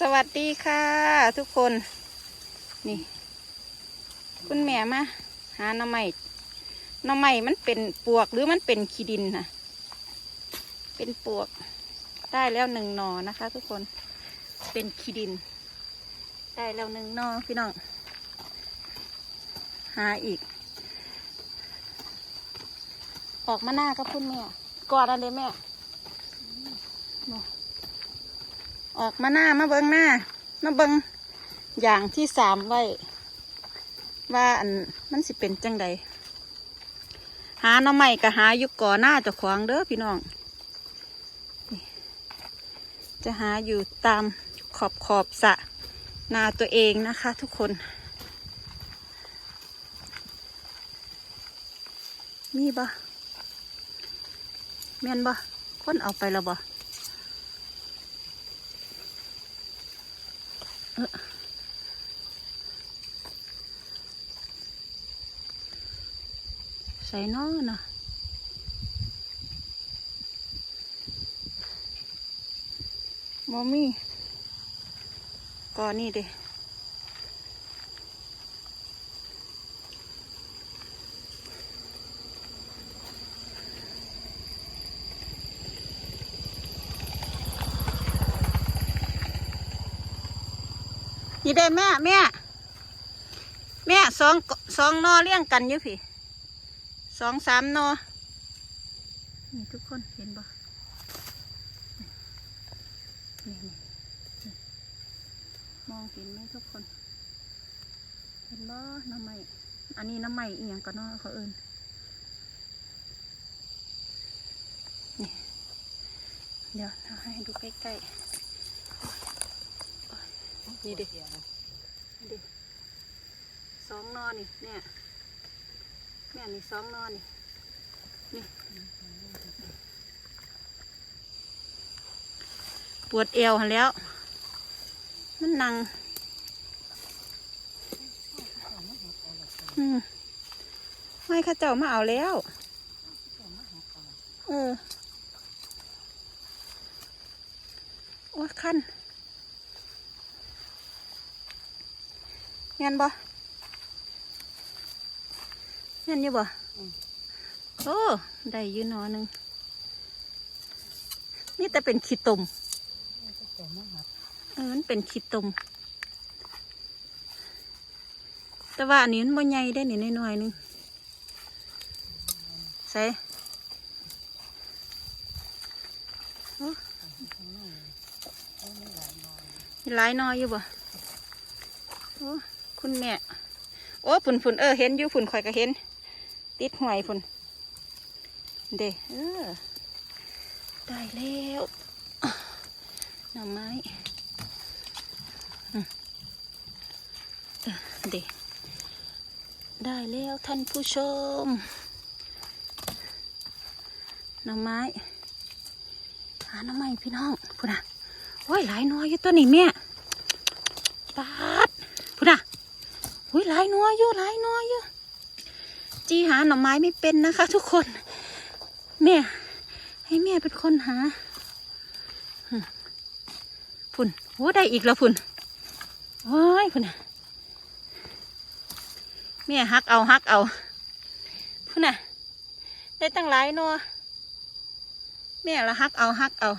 สวัสดีค่ะ ทุกคน นี่ คุณแม่มาหาหน่อไม้หน่อไม้มันเป็นปวกหรือมันเป็นขี้ดินนะเป็นปวกได้แล้วหนึ่งหนอนะคะ ทุกคนเป็นขี้ดิน ได้แล้วหนึ่งหนอพี่น้องหาอีก ออกมาหน้ากับคุณแม่กอดอันเดแม่มา ออกมาหน้ามาเบิงหน้ามาเบิงอย่างที่สามไว้ ว่าอันมันสิเป็นจังใดหาหน่อไม้ก็หาอยู่ก่อหน้าเจ้าของเด้อพี่น้องจะหาอยู่ตามขอบขอบสะนาตัวเองนะคะทุกคน มีบ่แม่นบ่คนเอาไปแล้วบ่เอ้อ ใส่น้อนะมมี่ก่อนนี่เด้ นี่ได้แม่แม่แม่สองสองนอเลี้ยงกันอยู่พี่สองสามนอนี่ทุกคนเห็นบ่นี่มองเห็นไหมทุกคน เห็นบ่น้ำใหม่อันนี้น้ำใหม่อีหยังก็นอเขาเอิญนี่เดี๋ยวเราให้ดูใกล้ๆ นี่ดิดิสองนอนนี่เนี่ยแม่นี่สองนอนนี่นี่ปวดเอวหันแล้ว มันนังอืมไม่ข้าเจ้ามาเอาแล้ว เออ โอ้ยคัน เงี้ยบ่เงี้ยอยู่บ่โอ้ได้อยืนนอหนึงนี่แต่เป็นขี้ตมเออมันเป็นขี้ตมแต่ว่าอันนี้มันบ่ใหญ่ได้นี่น้อยๆหนึงใส่โอ้มีหลายหนออยู่บ่โอ้ คุณแม่ โอ้ฝุ่นฝุ่นเออเห็นอยู่ฝุ่นข่อยก็เห็น ติดหวยฝุ่นเด้เออได้แล้วหน่อไม้เออเดได้แล้วท่านผู้ชม หน่อไม้ หาหน่อไม้พี่น้องพุ่นอะโอ้ยหลายน้อยอยู่ตัวนี้แม่ปาดพุ่นอะ อุ้ยหลายนัวอยู่หลายนัวอยู่จีหาหน่อไม้ไม่เป็นนะคะ ทุกคนแม่ให้แม่เป็นคนหาพุ่นโอ้ได้อีกแล้วพุ่นโอ้ยพุ่นอะแม่ฮักเอาฮักเอาพุ่นอะได้ตั้งหลายนัวแม่ละฮักเอาฮักเอา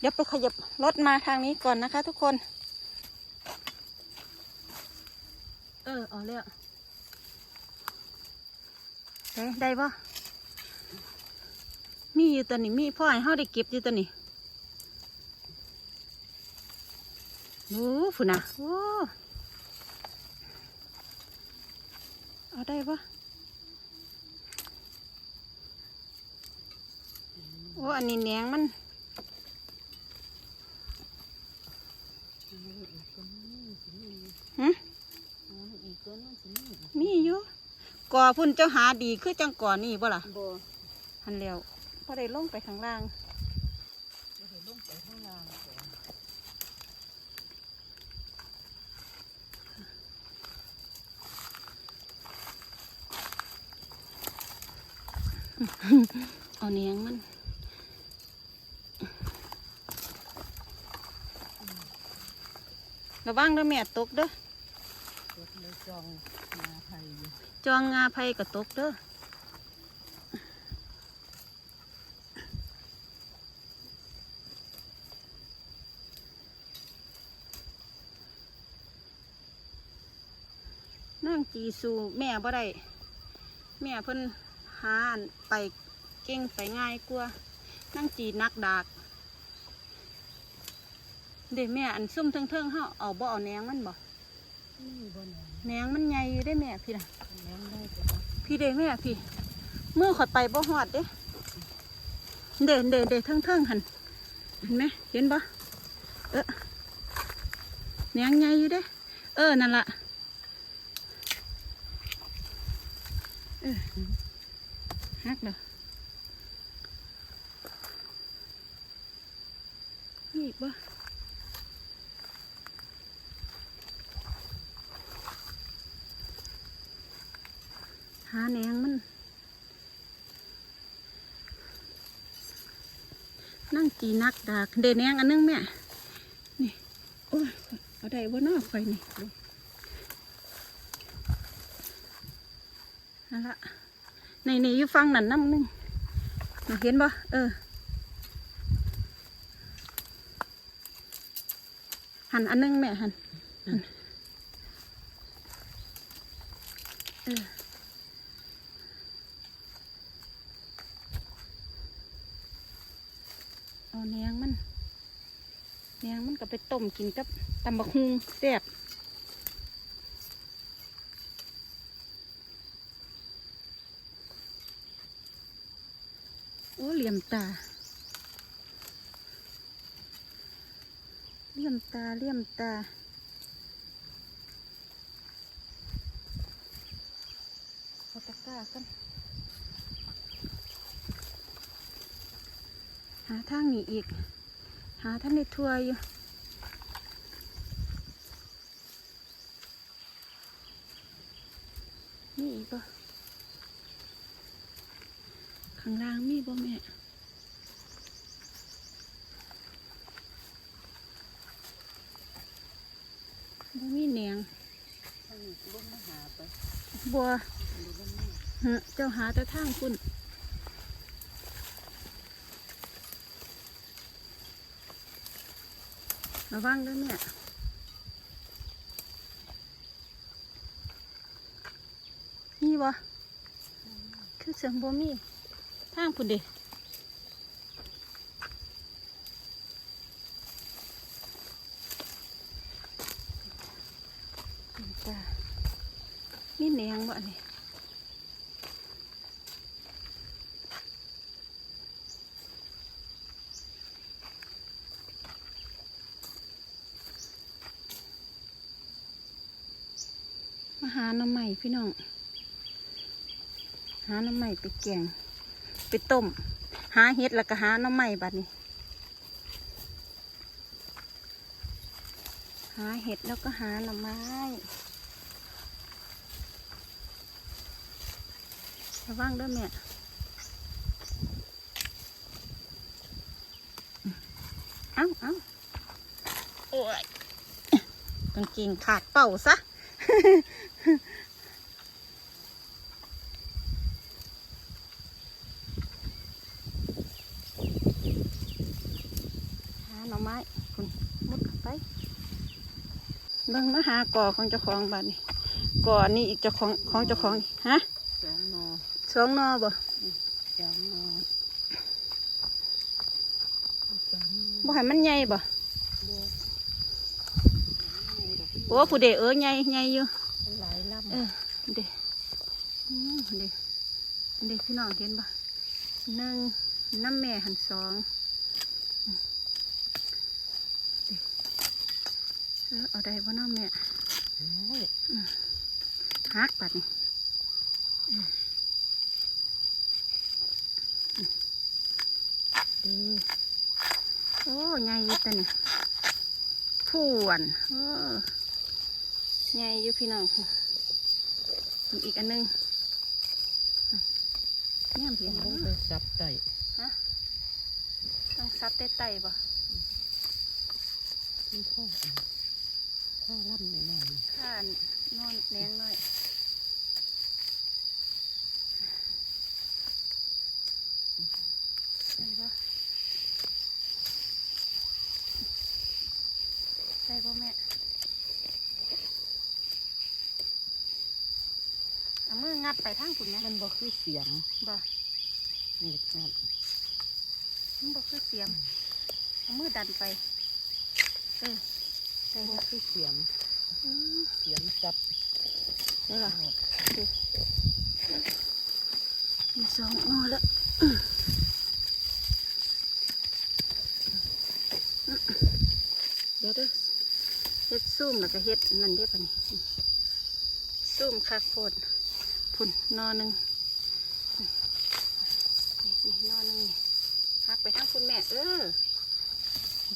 เดี๋ยวไปขยับรถมาทางนี้ก่อนนะคะ ทุกคน เออเอาแล้วได้ได้ปะมีอยู่ตัวนี้มีพ่อให้เฮาได้เก็บอยู่ตัวนี้โอ้ฝุ่นนะโอ้เอาได้ปะโอ้อันนี้แหนงมัน หึมีอยู่ก่ อพุ่นเจ้าหาดีคือจังก่อนี่บ่ล่ะบ่หันแล้วพอได้ลงไปข้างล่างบ่ได้ลงไปข้างล่างก่อนเอาเนียงมันระวังเด้อแม่ตกเด้อรถเลยจองมาไทยอยู่ จองงาไผ่ก็ตกเด้อนั่งจีสูแม่บ่ได้ แม่เพิ่นหาอันไปเก่งไปง่ายกว่านั่งจีนักดากเด็แม่อันซุ่มเทิงๆเฮาเอาบ่เอาแหนงมันบ่นี่บนแหนงมันใหญ่อยู่ได้แม่พี่น่ะแม่ได้จ้ะ พี่เด้แม่พี่เมื่อขอยไปบ่ฮอดเด้เด้เด้เด้เทิงเทิงหันเห็นไหมเห็นบ่เออแหนงใหญ่อยู่เด้เออนั่นละเออฮักเด้อนี่อีกบ่หา แนงมัน นั่งจีนักดากเดนแนงอันนึงแม่นี่โอ้ยเอาได้บ่เนอกไฟนี่นั่นละในนี่อยู่ฟังนั่นน้ำนึงเห็นบ่เออหันอันนึงแม่หันหันเออ เอาแหนงมันแหนงมันก็ไปต้มกินกับตำบักฮุงแซ่บโอ้เหลี่ยมตา เหลี่ยมตา เหลี่ยมตาเอาตะกร้ากัน หา ทางนี้อีก หาท่านในทัวร์อยู่นี่อีกบ่ข้างล่างมีบ่แม่บ่มีแหนงถ้ามีลุงมาหาไปบัวดูลุงนี่หึเจ้าหาแต่ทางคุณ ระวังด้วยเนี่ยมีบ่คือเสียงบ่มีทางพุ่นเด้มีแนงบ่อันนี้ มาหาห น้ำใหม่พี่น้อง หาหน้ำใหม่ไปแกง ไปต้ม หาเห็ดแล้วก็หาหน้ำใหม่บัดนี้ หาเห็ดแล้วก็หาหน่อไม้ระวังด้วยแม่เอ้าเอ้าโอ้ยกางเกงขาดเป่าซะ หาหน่อไม้คุณมุดเข้าไปเบิ่งมา หาก่อของเจ้าของบ้านนี่ก่อนี่อีกเจ้าของของเจ้าของนี่ฮะสองนอสองหนอบ่สองนอสามนอบ่ให้มันใหญ่บ่บัวโอ้ผู้เดเออใหญ่ใหญ่อยู่หลายลำเออเดอืมเดเดพี่น้องเห็นบ่หนึ่งน้ำแม่หันสองอืมเด้ เออเอาได้บ่น้ำแม่โอ้ยฮักปัดนี่เอออืมดีโอ้ใหญ่อยู่ตัวนี่ผู้วนเออใหญ่อยู่พี่น้องอีกอันหนึงเนี่ยเห็นต้องบ่ไปจับไต่ต้องซับใต้ๆบ่ที่ข้อ ข้าล่ำหน่อยข้านนอนแหนงหน่อยได้ปะได้ปะแม่เอามืองัดไปทางคุณนะๆมันบ่คือเสียงบ่นี่ครับมันบ่คือเสียมเอามือดันไปเออ ได้บ่ละคือเสียงอืมเสียงจับได้ละมีสองอแล้วเดี๋ยวเด้อเฮ็ดซุ่มแล้วก็เฮ็ดนั่นเด้อปะนี่ซุ่มคักโพดพุ่นนอหนึ่งนี่นี่นอหนึ่งนี่หักไปทางคุณแม่เออ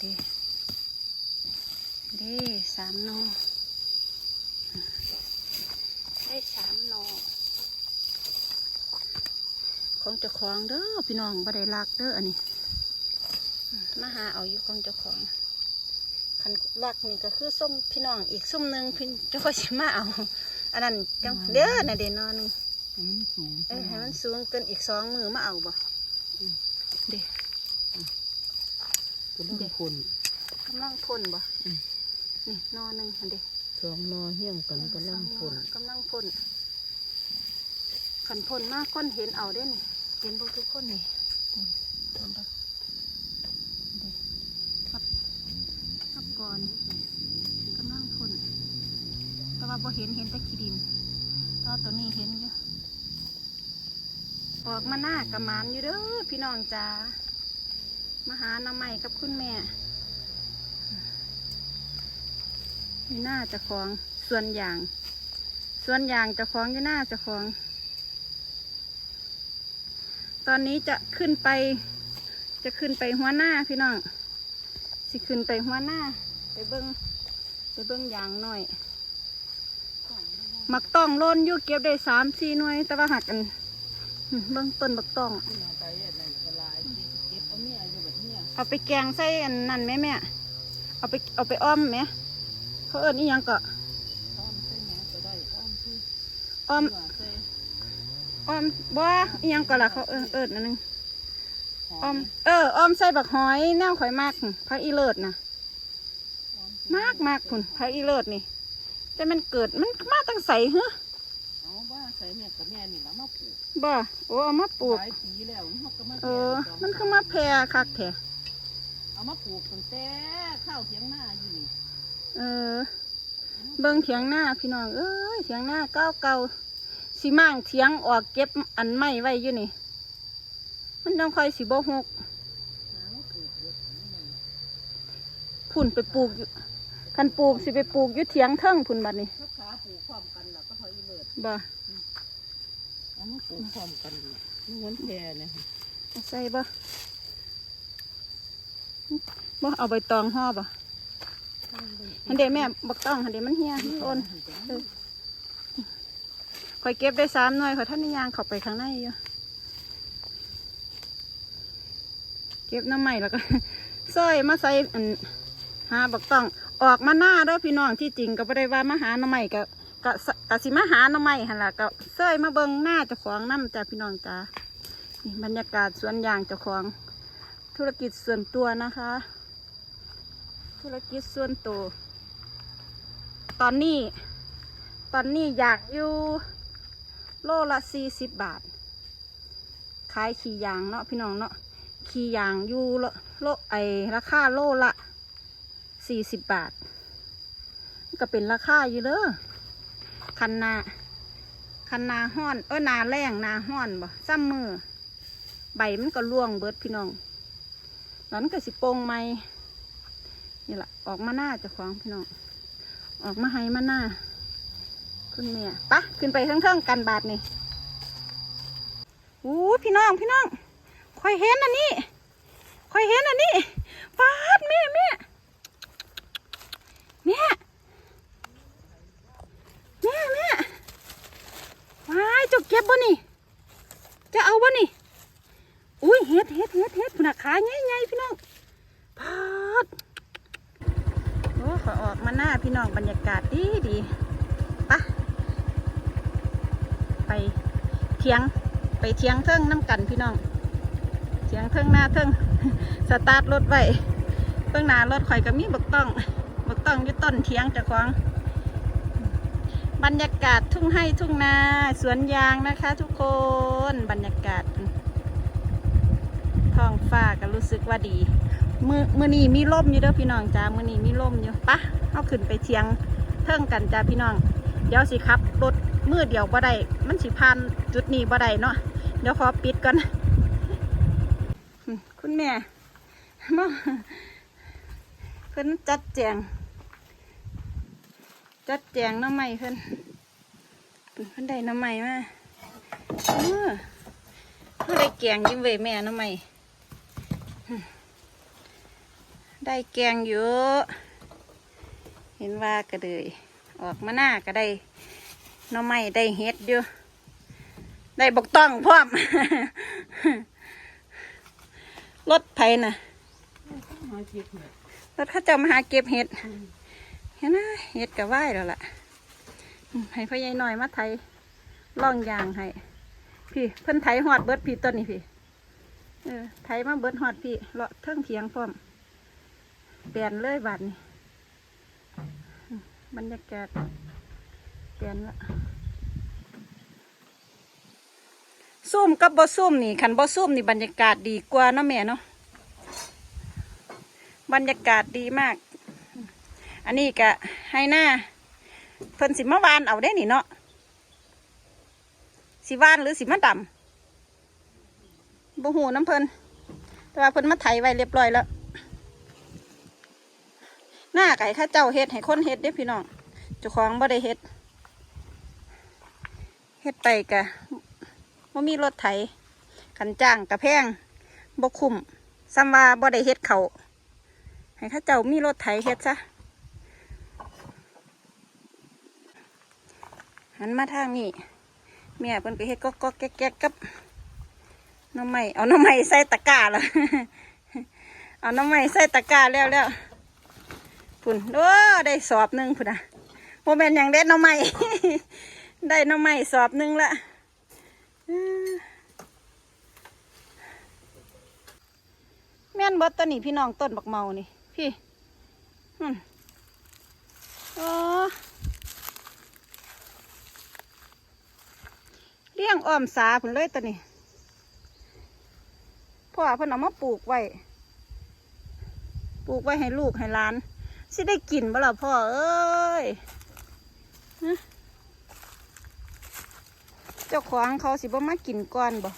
เด้เด้ สามนอได้สามนอของเจ้าของเด้อพี่น้องบ่ได้ลักเด้ออันนี้อืมมาหาเอาอยู่ของเจ้าของคันลักนี่ก็คือส้มพี่น้องอีกส้มหนึ่งพี่จะค่อยสิมาเอาอันนั้นจังเด้อน่ะเด่นนอนหนึ่งให้มันสูงเออให้มันสูงเกินอีกสองมือมาเอาบ่เด้เป็นเรื่องคนกำลังพ่นบ่อืม นี่นอนหนึ่งอันเด้สองนอเฮี้ยงกันก็ล่ำคนกำลังพ่นขันพ่นมากก้นเห็นเอาเด้นี่เห็นบ่ทุกคนนี่พ่นพ่นเด้อเด้ครับครับก่อนกำลังพ่นแต่ว่าบ่เห็นเห็นแต่ขี้ดินแตอนตัวนี้เห็นอยู่ออกมาหน้ากระมานอยู่เด้อพี่น้องจ้ามาหาน้ำใหม่กับคุณแม่ หน้าจะของส่วนอย่าง ส่วนอย่างจะของอยู่หน้าจะของ ตอนนี้จะขึ้นไป จะขึ้นไปหัวหน้าพี่น้องสิขึ้นไปหัวหน้า ไปเบิ้งไปเบิ้งอย่างหน่อยมักต้องโลนยู่เก็บได้สามสี่หน่วย แต่ว่าหักกันเบิ้องต้นบักต้องเอาเมียอยู่แบบเนี้ยเอาไปแกงใส่อันนั่นไหมแม่ เอาไปเอาไปอ้อมไหม เขาเอิ้นอีหยังก็อ้อมใส่หมาก็ได้อ้อมใส่อ้อมเนื้อใส่อ้อมบ่อีหยังก็ล่ะเขาเอิ้นเอิ้นอันนึงหออ้อมมเอออ้อมใส่บักหอยแนวข่อยมากพักอีเลิศนะอ้อใส่มากมากคุณพักอีเลิศนี่ แต่มันเกิดมันมาตั้งใสเหรอเอาว่าใส่แม่กับแม่นี่แล้วมาปลูกบ่โอ้เอามาปลูกหลายปีแล้วเขาก็มาเอแก่อดกมันคือมาแพร่คักแท้เอามาปลูกตั้งแต่ข้าวเทียงหน้าอยู่นี่ เออ เบิ่งเถียงหน้าพี่น้อง เอ้ยเถียงหน้าเก่าเก่าๆสิมั่างเถียงออกเก็บอันไม้ไว้อยู่นี่ มันต้องคอยสิบ่หกหามาปลูกเยอะนี่มันพุ่นไปปลูกอยู่คันปลูกสิไปปลูกอยู่เถียงเทิงพุ่นบัดนี้ถ้าขาปลูกพร้อมกันแล้วก็พออีเลิศบ่เอามาปลูกพร้อมกันม้วนแพรเนี่ยเอาใส่บ่บ่เอาใบตองห่อบ่ หันเดแม่บักต้องหันเดมันเหี่ยมันโอนเอยเก็บได้สามหน่วยขอยท่านนิยางเข้าไปข้างในอยู่เก็บน้ำใหม่แล้วก็ซอยมาใส่หาบักต้องออกมาหน้าเด้อพี่น้องที่จริงก็ไม่ได้ว่ามาหาน้ำใหม่ก็ก็สก็สิมาหาน้ำใหม่หันละก็ซอยมาเบิ่งหน้าเจ้าของน้ำจ้าพี่น้องจ้านี่บรรยากาศสวนยางเจ้าของธุรกิจส่วนตัวนะคะ ธุรกิจส่วนตัว ตอนนี้ ตอนนี้อยากอยู่โลละสี่สิบบาท ขายขี่ยางเนาะพี่น้องเนาะขี่ยางอยู่โลโลไอราคาโลละสี่สิบบาท ก็เป็นราคาอยู่เด้อคันนาคันนาห้อนเออนาแรงนาห้อนบ่ซ้ำมือใบมันก็ร่วงเบิดพี่น้องแล้นก็สิโปงไหมนี่แหละออกมาหน้าเจ้าของพี่น้อง ออกมาให้มาหน้า คุณแม่ปะขึ้นไปทั้งเทิงๆกันบาทนี่อู้พี่น้องพี่น้องคอยเห็นอันนี้คอยเห็นอันนี้ปาดแม่แม่แม่แม่แม่ว้ายจะเก็บบ่นี่ จะเอาบ่นี่อุ้ยเฮ็ดเฮ็ดเฮ็ดเฮ็ดพุ่นน่ะขาใหญ่ๆพี่น้องพาด โอ้ขออกมาหน้าพี่น้องบรรยากาศดีดีปะไปเทียงไปเทียงเทิงน้ำกันพี่น้องเทียงเทิงหน้าเทิงสตาร์ทรถไว้เพิ่งหน้ารถข่อยก็มีบักต้องบักต้องอยู่ต้นเทียงเจ้าของบรรยากาศทุ่งไร่ทุ่งนาสวนยางนะคะ ทุกคนบรรยากาศท้องฟ้าก็รู้สึกว่าดี มือมือนี้มีลมอยู่เด้อพี่น้องจ้ามือนี้มีลมอยู่ปะเอาขึ้นไปเทียงเทิงกันจ้าพี่น้อง เดี๋ยวสิครับรถมือเดียวบ่ได้มันสิพันจุดนี้บ่ได้เนาะเดี๋ยวขอปิดก่อนคุณแม่มาเพิ่นจัดแจง จัดแจงน้ำใหม่เพิ่นเพิ่นได้น้ำใหม่มาเออเพิ่นได้แกงยิ้มเวยแม่น้ำใหม่ ได้แกงเยอะ เห็นว่าก็เลยออกมาหน้าก็ได้น้ำใหม่ได้เฮ็ดอยู่ ได้บกต้องพร้อม รถไถน่ะหาเก็บเนี่ยรถข้าเจ้ามาหาเก็บเห็ด เห็นนะเห็ดกับไหวแล้วล่ะ ให้พ่อใหญ่หน่อยมาไถล่องยางให้ พี่เพิ่นไถหอดเบิดพี่ต้นนี่พี่ เออไถมาเบิดหอดพี่เลาะเทิงเทียงพร้อม เปลี่ยนเลยบาดนี้บรรยากาศเปลี่ยนละซุ่มกับบ่ซุ่มนี่คันบ่ซุ่มนี่บรรยากาศดีกว่าเนาะแม่เนาะบรรยากาศดีมาก อันนี้ก็ให้หน้าเพิ่นสิมาวานเอาได้นี่เนาะสิวานหรือสิมาดำบ่หูน้ำเพิ่นแต่ว่าเพิ่นมาไถไว้เรียบร้อยแล้ว หน้าไก่ข้าเจ้าเฮ็ดให้คนเฮ็ดเด้อพี่น้องเจ้าของบ่ได้เฮ็ดเฮ็ดไปกะบ่มีรถไถขันจ้างกะแพงบ่คุ้มซ้ำว่าบ่ได้เฮ็ดเขาให้ข้าเจ้ามีรถไถเฮ็ดซะหันมาทางนี้เมียเพิ่นก็เฮ็ดก็ก็แก๊กแก๊กกับน้ำไม้เอาน้ำไม้ใส่ตะกร้าแล้วเอาน้ำไม้ใส่ตะกร้าแล้วแล้ว พุ่นโอ้ได้สอบหนึ่งพุ่นอะโมเมนอย่างเด็ดน้ำไม้ได้น้ำไม้สอบหนึ่งละอืมแม่นบดตัวนี้พี่น้องต้นบักเมานี่ พี่อืมโอ้เลี้ยงอ้อมสาผุนเลยตัวนี้พ่อเพิ่นเอามาปลูกไว้ ปลูกไว้ให้ลูกให้หลาน สิได้กินบ่ล่ะพ่อเอ้ยฮะเจ้าของเขาสิบ่มากินก่อนบ่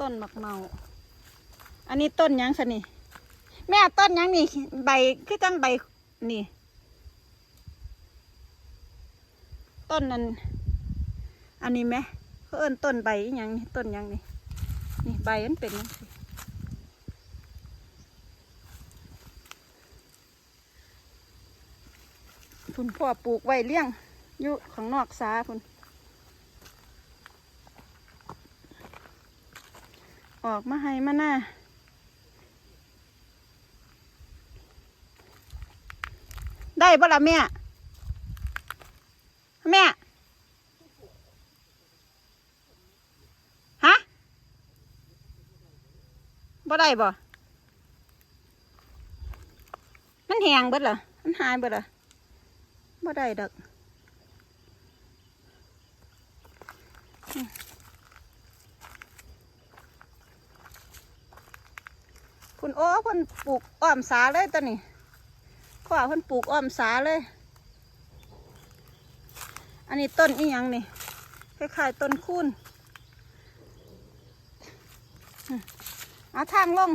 ต้นมะเมา อันนี้ต้นยังคะนี่ แม่ต้นยังนี่ใบคือจังใบนี่ ต้นนั้นอันนี้ไหมเขาเอิ้นต้นใบยังนี่ต้นยังนี่นี่ใบมันเป็นจัง คุณพ่อปลูกไว้เลี้ยงอยู่ข้างนอกสาคุณออกมาให้มาหน้าได้บ่ล่ะแม่แม่ฮะบ่ได้บ่มันแหงเบิดเหรอมันหายเบิดเหรอ บ่ได้ดอกคุณโอ้เพิ่นปลูกอ้อมสาเลยตัวนี้พ่อเพิ่นปลูกอ้อมสาเลย อันนี้ต้นอีหยังนี่คล้ายๆต้นคูนอืมเอาทางลง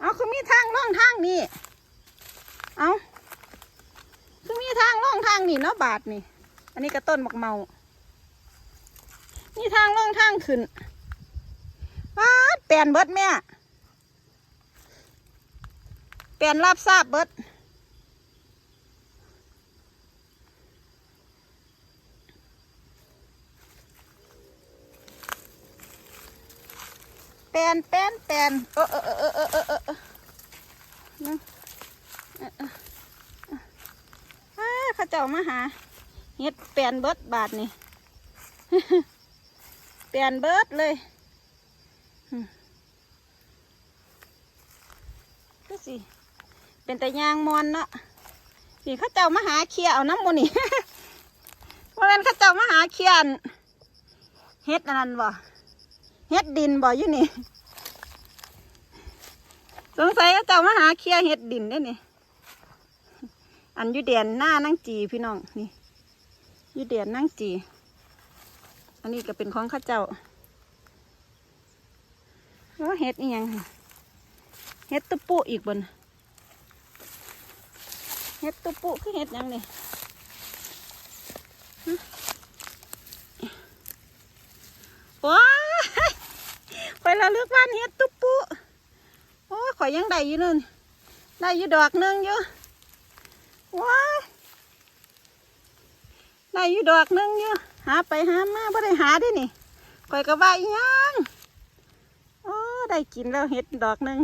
เอาคือมีทางลงทางนี้เอา คือมีทางล่องทางนี้เนาะบาทนี่ อันนี้ก็ต้นบักเมานี่ทางล่องทางขึ้นว้าแปลนเบิดแม่แปลนรับทราบเบิดแปนแปนแปนเออเออเออเออเออเออ เออนะเออามาหาเฮ็ดแปลนเบิดบาทนี่แปลนเบิดเลยก็สิ เป็นแต่ยางมอนเนาะนี่ข้าเจ้ามาหาเคียเอาน้ำมูนี่เพราะนั้นข้าเจ้ามาหาเคียนเฮ็ดอันนั้นบ่เฮ็ดดินบ่อยู่นี่ สงสัยข้าเจ้ามาหาเคียเฮ็ดดินได้นี่ อันยูเดียนหน้านั่งจีพี่น้องนี่ยูเดียนนั่งจี อันนี้ก็เป็นของข้าเจ้าว่าเฮ็ดอีหยังเฮ็ดตุปุอีกบนเฮ็ดตุปุคือเฮ็ดยังนี่ว้าไปละลึกบ้านเฮ็ดตุปุโอ้ข่อยยังได้อยู่นั่นได้อยู่ดอกนึงอยู่ ว้าได้อยู่ดอกหนึงอยู่หาไปหามาไม่ได้หาได้นี่ข่อยก็ว่าอีหยังโอ้ได้กินแล้วเห็ดดอกหนึง